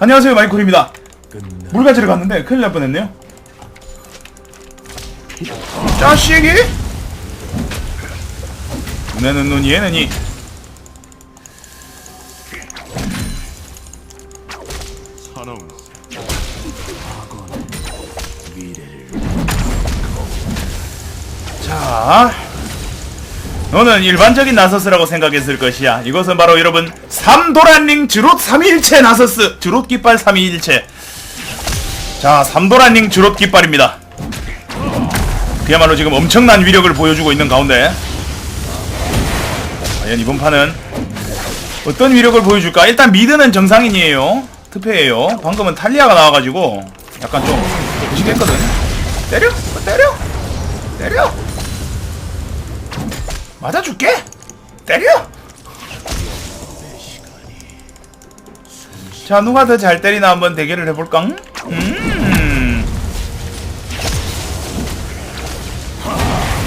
안녕하세요 마이콜입니다. 끝나 물 가지러 갔는데 큰일 날 뻔했네요. 자식이! 눈에는 눈 얘는 이. 자, 너는 일반적인 나서스라고 생각했을 것이야. 이것은 바로 여러분 삼도란링 주롯 3일체 나서스 주롯 깃발 3일체. 자, 삼도란링 주롯 깃발입니다. 그야말로 지금 엄청난 위력을 보여주고 있는 가운데 과연 이번 판은 어떤 위력을 보여줄까? 일단 미드는 정상인이에요. 특패예요. 방금은 탈리아가 나와가지고 약간 좀 무식했거든. 때려, 어, 때려, 때려. 맞아줄게. 때려. 자, 누가 더 잘 때리나 한번 대결을 해볼까? 음.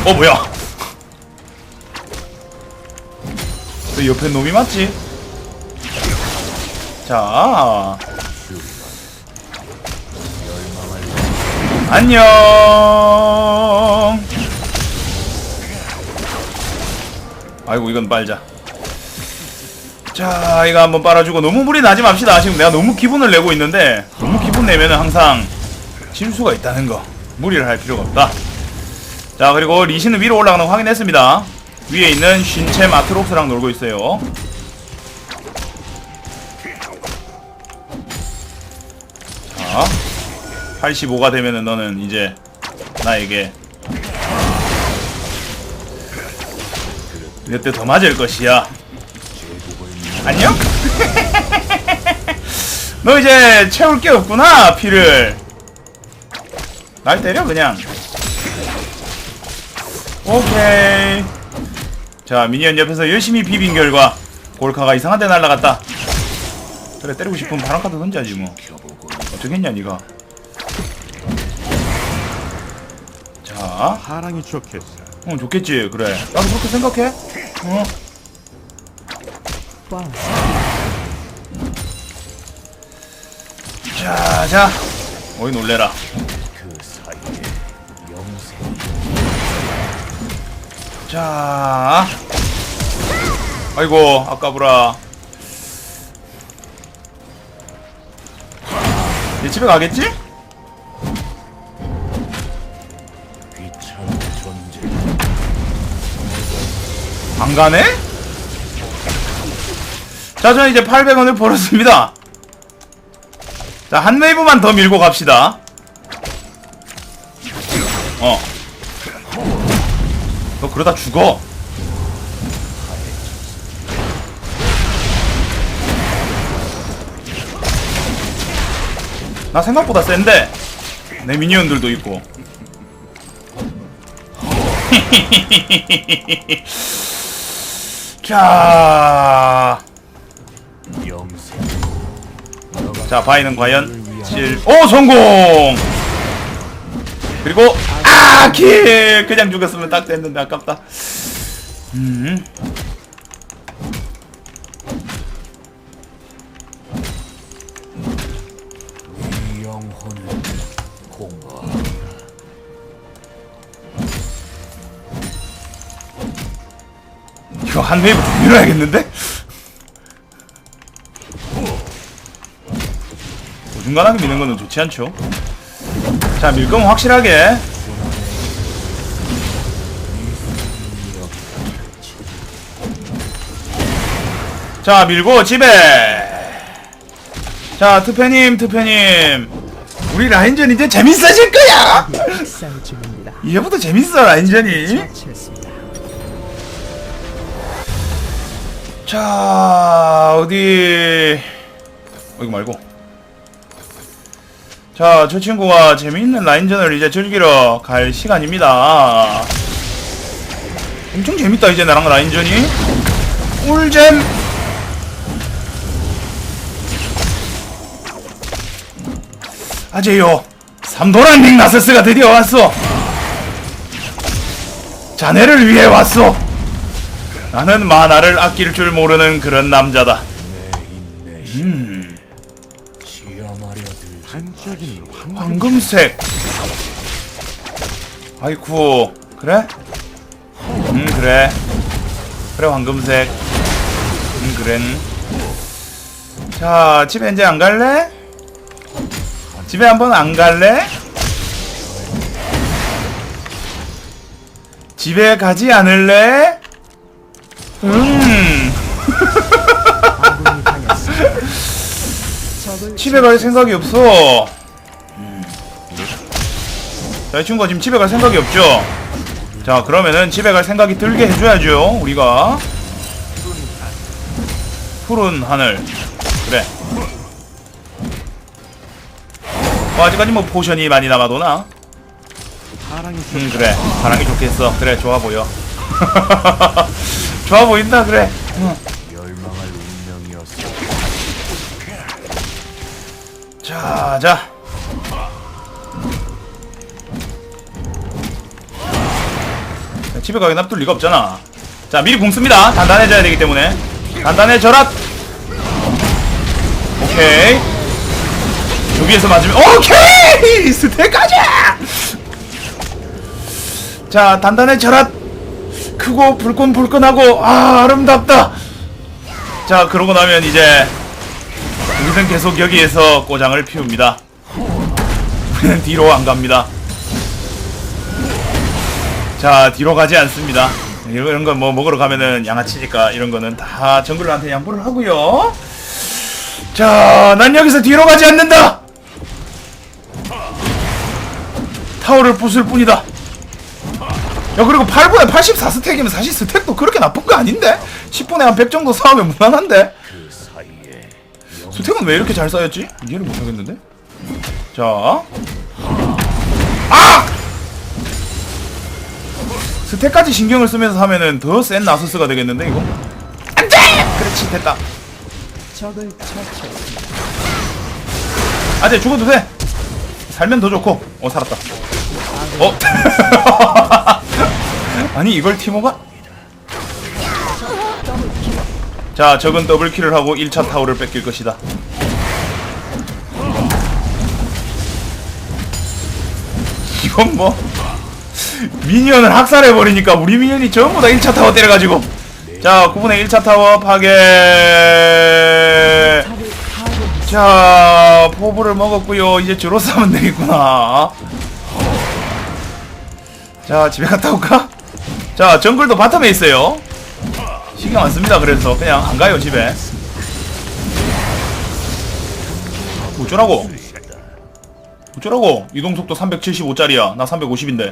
어 뭐야? 너 옆에 놈이 맞지? 자. 안녕. 아이고 이건 빨자. 자 이거 한번 빨아주고 너무 무리 나지 맙시다. 지금 내가 너무 기분을 내고 있는데 너무 기분 내면은 항상 질 수가 있다는 거. 무리를 할 필요가 없다. 자 그리고 리시는 위로 올라가는 거 확인했습니다. 위에 있는 신체 마트록스랑 놀고 있어요. 자 85가 되면은 너는 이제 나에게 몇 대 더 맞을 것이야. 안녕? 너 이제 채울 게 없구나 피를. 날 때려 그냥. 오케이. 자 미니언 옆에서 열심히 비빈 결과 골카가 이상한 데 날라갔다. 그래 때리고 싶으면 바람 카드 던져야지 뭐. 어쩌겠냐 니가. 자, 사랑이 좋겠어 어 좋겠지 그래. 나도 그렇게 생각해. 어. 자, 자. 어이 놀래라. 그 자. 아이고, 아까부라. 얘 집에 가겠지? 귀찮은 존재 안 가네? 자, 저는 이제 800원을 벌었습니다. 자, 한 웨이브만 더 밀고 갑시다. 어. 너 그러다 죽어. 나 생각보다 센데. 내 미니언들도 있고. 자. 자, 바이는 과연 7. 오, 성공! 그리고 아, 킬! 그냥 죽었으면 딱 됐는데 아깝다. 음. 이거 한 웨이브 더 밀어야겠는데? 중간하게 미는 거는 좋지 않죠? 자, 밀 거면 확실하게. 자, 밀고 집에. 자, 투표님, 투표님. 우리 라인전 이제 재밌어질 거야! 이제부터 재밌어, 라인전이. 자 어디 어, 이거 말고 자 저 친구가 재미있는 라인전을 이제 즐기러 갈 시간입니다. 엄청 재밌다 이제 나랑 라인전이. 꿀잼! 아재요 삼도란닝 나서스가 드디어 왔어. 자네를 위해 왔어. 나는 만화를 아낄 줄 모르는 그런 남자다. 내 황 황금색. 아이쿠. 그래? 음, 그래. 그래, 황금색. 음, 그래. 자, 집에 이제 안 갈래? 집에 한번 안 갈래? 집에 가지 않을래? 음. 집에 갈 생각이 없어. 자, 이 친구가 지금 집에 갈 생각이 없죠? 자, 그러면은 집에 갈 생각이 들게 해줘야죠, 우리가. 푸른 하늘. 그래. 뭐, 아직까지 뭐 포션이 많이 남아도나? 사랑이 음, 그래. 사랑이 좋겠어. 그래, 좋아 보여. 좋아 보인다, 그래. 응. 자, 자. 집에 가게 납둘 리가 없잖아. 자, 미리 공 씁니다. 단단해져야 되기 때문에. 단단해져라! 오케이. 여기에서 맞으면, 오케이! 스택까지! 자, 단단해져라! 크고 불끈불끈하고, 아, 아름답다! 자, 그러고 나면 이제, 우리는 계속 여기에서 꼬장을 피웁니다. 우리는 뒤로 안 갑니다. 자, 뒤로 가지 않습니다. 이런 건 뭐 먹으러 가면은 양아치니까 이런 거는 다 정글러한테 양보를 하고요. 자, 난 여기서 뒤로 가지 않는다. 타워를 부술 뿐이다. 야, 그리고 8분에 84스택이면 사실 스택도 그렇게 나쁜 거 아닌데? 10분에 한 100 정도 쌓으면 무난한데? 수택은 왜 이렇게 잘 쌓였지? 이해를 못하겠는데? 자. 스택까지 신경을 쓰면서 하면은 더 센 나서스가 되겠는데, 이거? 안 돼! 그렇지, 됐다. 아, 네, 죽어도 돼! 살면 더 좋고. 어, 살았다. 어? 아니, 이걸 티모가? 자, 적은 더블킬을 하고 1차 타워를 뺏길 것이다. 이건 뭐 미니언을 학살해버리니까 우리 미니언이 전부 다 1차 타워 때려가지고 자 9분의 1차 타워 파괴 자 포부를 먹었고요 이제 주로 싸면 되겠구나 자 집에 갔다 올까? 자 정글도 바텀에 있어요 신경 안 씁니다. 그래서 그냥 안 가요 집에. 어쩌라고? 어쩌라고? 이동 속도 375짜리야. 나 350인데.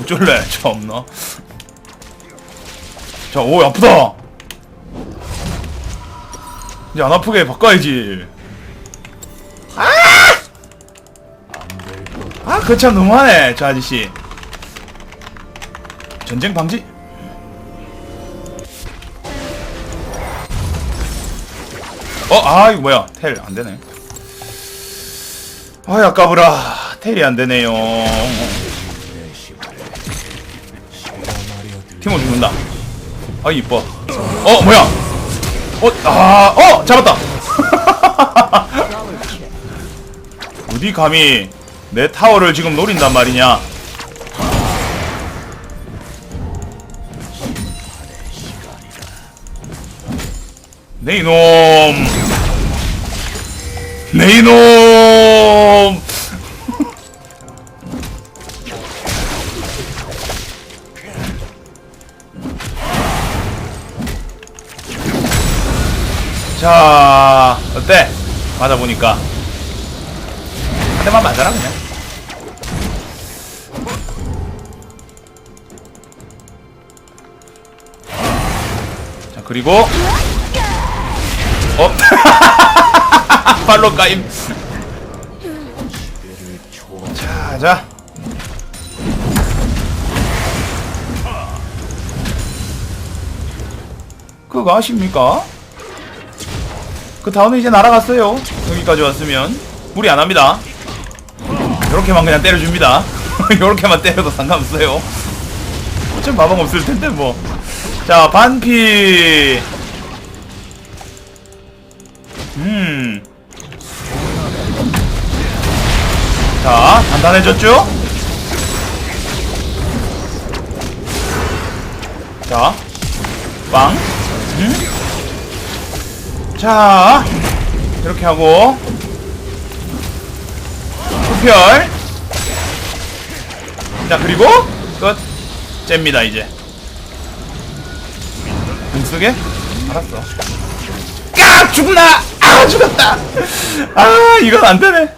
어쩔래? 참나. 자, 오 아프다. 이제 안 아프게 바꿔야지. 것. 아, 그참 너무하네, 저 아저씨. 전쟁 방지? 어, 아, 이거 뭐야. 텔, 안 되네. 아, 아까부라. 텔이 안 되네요. 티모 죽는다. 아, 이뻐. 어, 뭐야. 어, 아, 어! 잡았다! 어디 감히 내 타워를 지금 노린단 말이냐. 네 이놈 네 이놈 자 어때 맞아보니까 한 대만 맞아라 그냥 자 그리고 어? 발로 까임. 를 초. 자, 자. 그거 아십니까? 그 다음에 이제 날아갔어요. 여기까지 왔으면 무리 안 합니다. 요렇게만 그냥 때려줍니다. 요렇게만 때려도 상관없어요. 어차피 마방 없을 텐데 뭐. 자, 반피. 음. 단단해졌죠? 자, 빵. 음? 자, 이렇게 하고 투별. 자, 그리고 끝. 잽니다 이제. 공 쓰게? 알았어. 까 죽나? 아 죽었다. 아 이건 안 되네.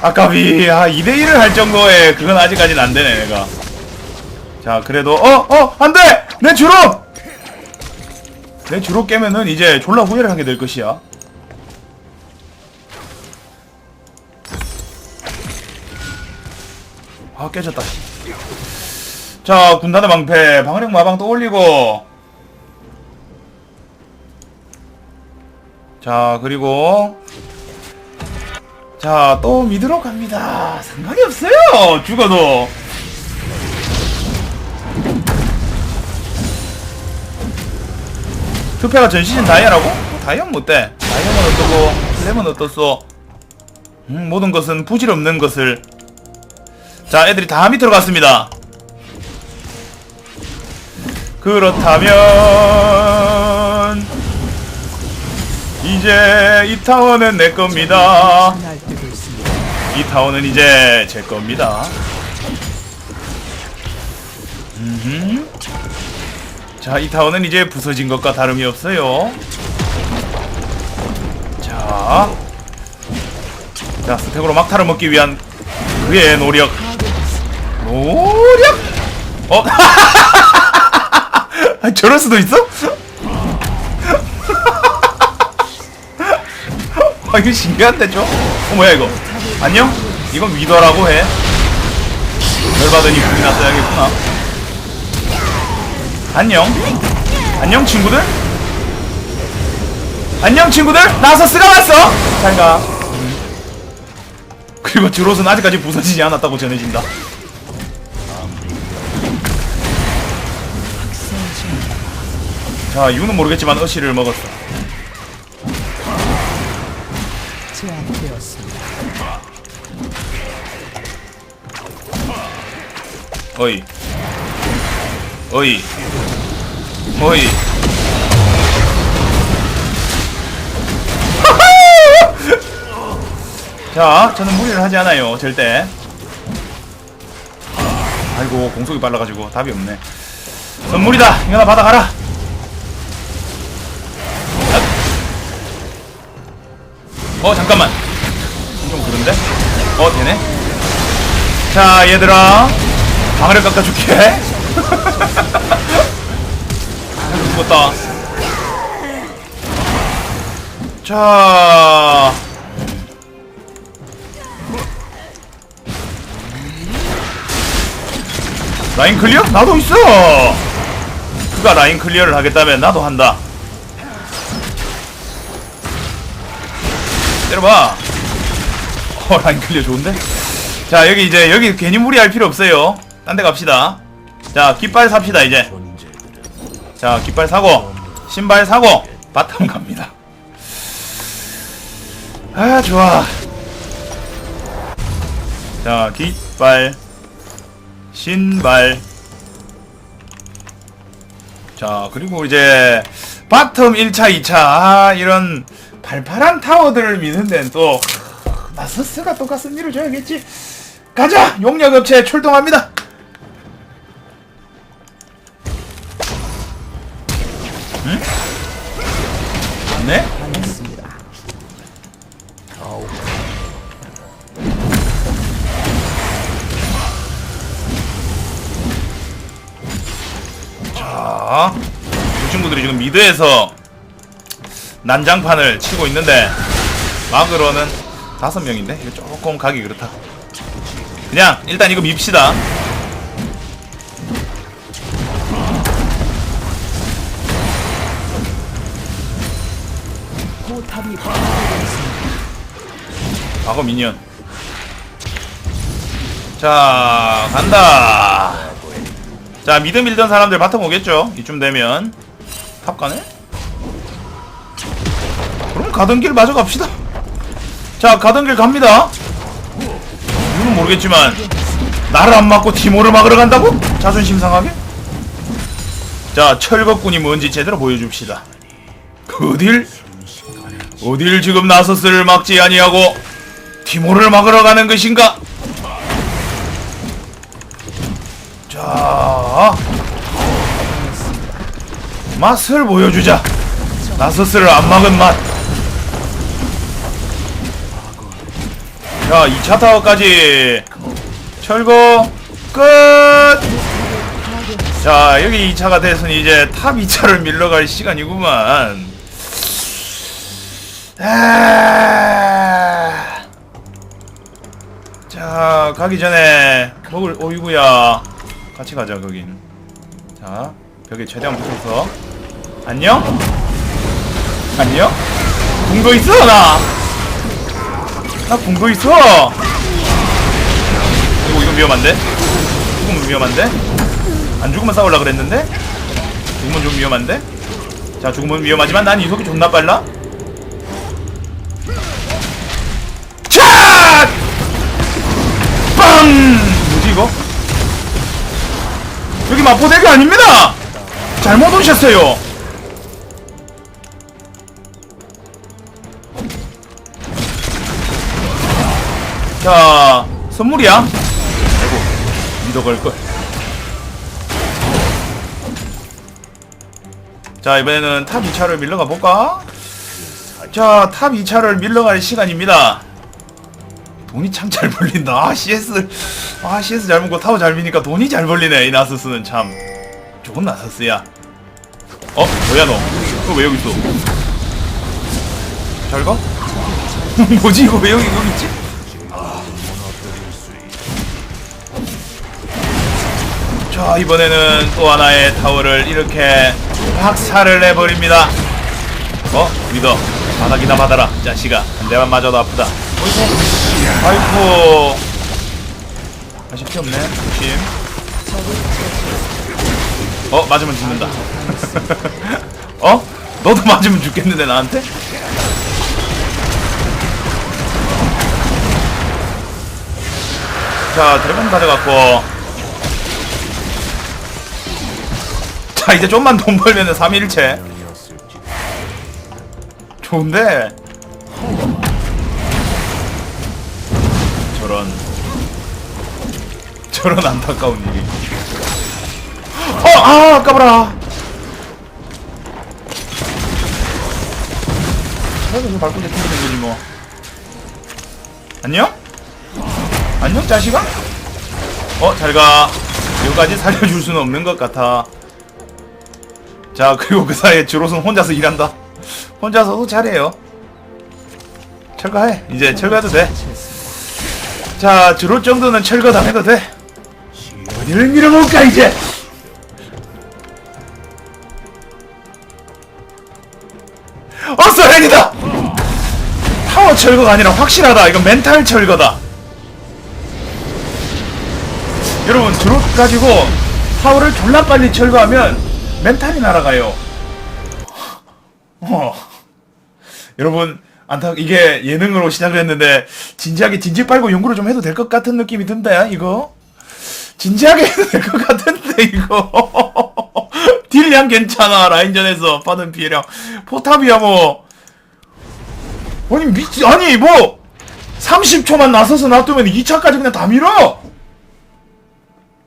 아까비 아 2대 1을 할 정도의 그건 아직까지는 안 되네 내가. 자 그래도 어 어 안돼 내 주로 내 주로 깨면은 이제 졸라 후회를 하게 될 것이야. 아 깨졌다. 자 군단의 방패. 방어력 마방 또 올리고. 자 그리고. 자 또 미드로 갑니다. 상관이 없어요 죽어도 투패가 전 시즌 다이아라고? 다이아 못돼 다이아는 어떠고 플렘은 어떻소 음, 모든 것은 부질없는 것을 자 애들이 다 밑으로 갔습니다 그렇다면 이제 이 타워는 내 겁니다. 이 타워는 이제 제 겁니다. 음흠. 자, 이 타워는 이제 부서진 것과 다름이 없어요. 자, 자 스택으로 막타를 먹기 위한 그의 노력. 노력. 어? 아, 저럴 수도 있어? 아 이거 신기한데 좀? 어 뭐야 이거? 안녕? 이건 위더라고 해. 열 받으니 불이 났어야겠구나. 안녕. 안녕 친구들. 안녕 친구들. 나서스가 왔어. 잘 가. 음. 그리고 드롯은 아직까지 부서지지 않았다고 전해진다. 자 이유는 모르겠지만 어시를 먹었어. 어이 어이 어이 자 저는 무리를 하지 않아요 절대. 아이고 공속이 빨라가지고 답이 없네. 선물이다. 이거나 받아가라. 어 잠깐만. 좀 그런데? 어 되네. 자 얘들아. 방어를 깎아줄게 죽었다. 자. 라인 클리어? 나도 있어. 그가 라인 클리어를 하겠다면 나도 한다. 때려봐. 어 라인 클리어 좋은데? 자 여기 이제 여기 괜히 무리할 필요 없어요. 딴 데 갑시다. 자 깃발 삽시다 이제 자 깃발 사고 신발 사고 바텀 갑니다. 아 좋아. 자 깃발 신발. 자 그리고 이제 바텀 1차 2차 아 이런 발팔한 타워들을 미는 데는 또 나서스가 똑같은 일을 줘야겠지? 가자! 용역업체 출동합니다 자, 이 친구들이 지금 미드에서 난장판을 치고 있는데 막으로는 다섯 명인데 이거 조금 가기 그렇다. 그냥 일단 이거 밉시다. 과거 미니언. 자, 간다. 자, 미드 밀던 사람들 바텀 오겠죠? 이쯤 되면. 탑 가네? 그럼 가던 길 마저 갑시다. 자, 가던 길 갑니다. 이유는 모르겠지만 나를 안 맞고 티모를 막으러 간다고? 자존심 상하게? 자 철거꾼이 뭔지 제대로 보여줍시다 어딜 어딜 지금 나서스를 막지 아니하고 티모를 막으러 가는 것인가? 자 맛을 보여주자 나서스를 안 막은 맛 자, 2차 타워까지 철거 끝! 자, 여기 2차가 됐으니 이제 탑 2차를 밀러갈 시간이구만. 아... 자, 가기 전에 먹을 오이구야. 같이 가자, 거긴. 자, 벽에 최대한 붙어서. 안녕? 안녕? 궁거 있어, 나? 나 궁거 있어! 이거, 이거 위험한데? 죽으면 위험한데? 안 죽으면 싸우려 그랬는데? 죽으면 좀 위험한데? 자, 죽으면 위험하지만 난 이속이 존나 빨라? 여기 마포대교 아닙니다! 잘못 오셨어요! 자, 선물이야. 아이고, 믿어갈걸. 자, 이번에는 탑 2차를 밀러 가 볼까? 자, 탑 2차를 밀러 갈 시간입니다. 돈이 참 잘 벌린다. 아, CS. 아, CS 잘 먹고 타워 잘 미니까 돈이 잘 벌리네. 이 나서스는 참. 좋은 나서스야. 어? 뭐야, 너? 너왜 여기 있어? 잘 가? 뭐지, 이거 왜 여기, 여기 있지? 자 이번에는 또 하나의 타워를 이렇게 박살을 내버립니다 어? 믿어 바닥이나 받아라 자식아 한 대만 맞아도 아프다 어이구 아이고 아쉽게 없네 조심 어? 맞으면 죽는다 어? 너도 맞으면 죽겠는데 나한테? 자 드래곤 가져갔고 자 이제 좀만 돈 벌면은 3일체 좋은데 저런 저런 안타까운 일이. 어! 아 아까워라. 그래도 밟고 이제 튕기는 거지 뭐. 안녕? 안녕 자식아? 어 잘가. 여기까지 살려줄 수는 없는 것 같아. 자 그리고 그 사이에 주로는 혼자서 일한다. 혼자서도 잘해요. 철거해. 이제 철거해도 돼 자 주로 정도는 철거 다 해도 돼? 어디를 밀어볼까 이제! 어서 렌이다! 타워 철거가 아니라 확실하다. 이건 멘탈 철거다. 여러분 드롭 가지고 타워를 졸라 빨리 철거하면 멘탈이 날아가요. 어. 여러분 안타 이게 예능으로 시작을 했는데 진지하게 진지 빨고 연구를 좀 해도 될 것 같은 느낌이 든다 이거? 진지하게 해도 될 것 같은데 이거? 딜량 괜찮아 라인전에서 받은 피해량. 포탑이야 뭐. 아니 미 아니 뭐! 30초만 나서서 놔두면 2차까지 그냥 다 밀어